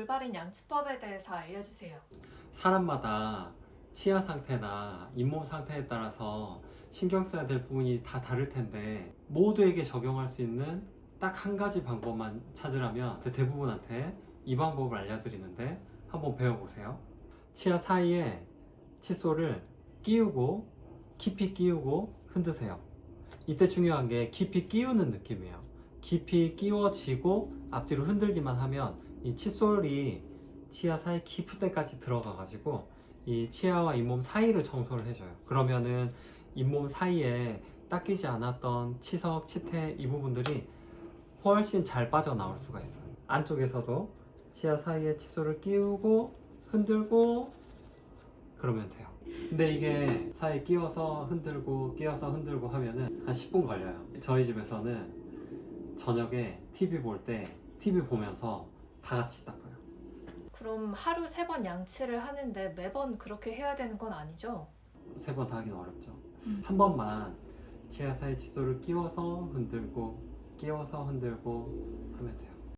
올바른 양치법에 대해서 알려주세요. 사람마다 치아 상태나 잇몸 상태에 따라서 신경 써야 될 부분이 다 다를 텐데 모두에게 적용할 수 있는 딱 한 가지 방법만 찾으라면 대부분한테 이 방법을 알려드리는데 한번 배워보세요. 치아 사이에 칫솔을 끼우고 깊이 끼우고 흔드세요. 이때 중요한 게 깊이 끼우는 느낌이에요. 깊이 끼워지고 앞뒤로 흔들기만 하면 이 칫솔이 치아 사이 깊은 데까지 들어가 가지고 이 치아와 잇몸 사이를 청소를 해줘요. 그러면은 잇몸 사이에 닦이지 않았던 치석, 치태 이 부분들이 훨씬 잘 빠져나올 수가 있어요. 안쪽에서도 치아 사이에 칫솔을 끼우고 흔들고 그러면 돼요. 근데 이게 사이에 끼워서 흔들고 끼워서 흔들고 하면은 한 10분 걸려요. 저희 집에서는 저녁에 TV 볼 때 TV 보면서 다 같이 닦아요. 그럼 하루 세 번 양치를 하는데 매번 그렇게 해야 되는 건 아니죠? 세 번 다 하기는 어렵죠. 음. 한 번만 치아 사이 칫솔을 끼워서 흔들고 끼워서 흔들고 하면 돼요.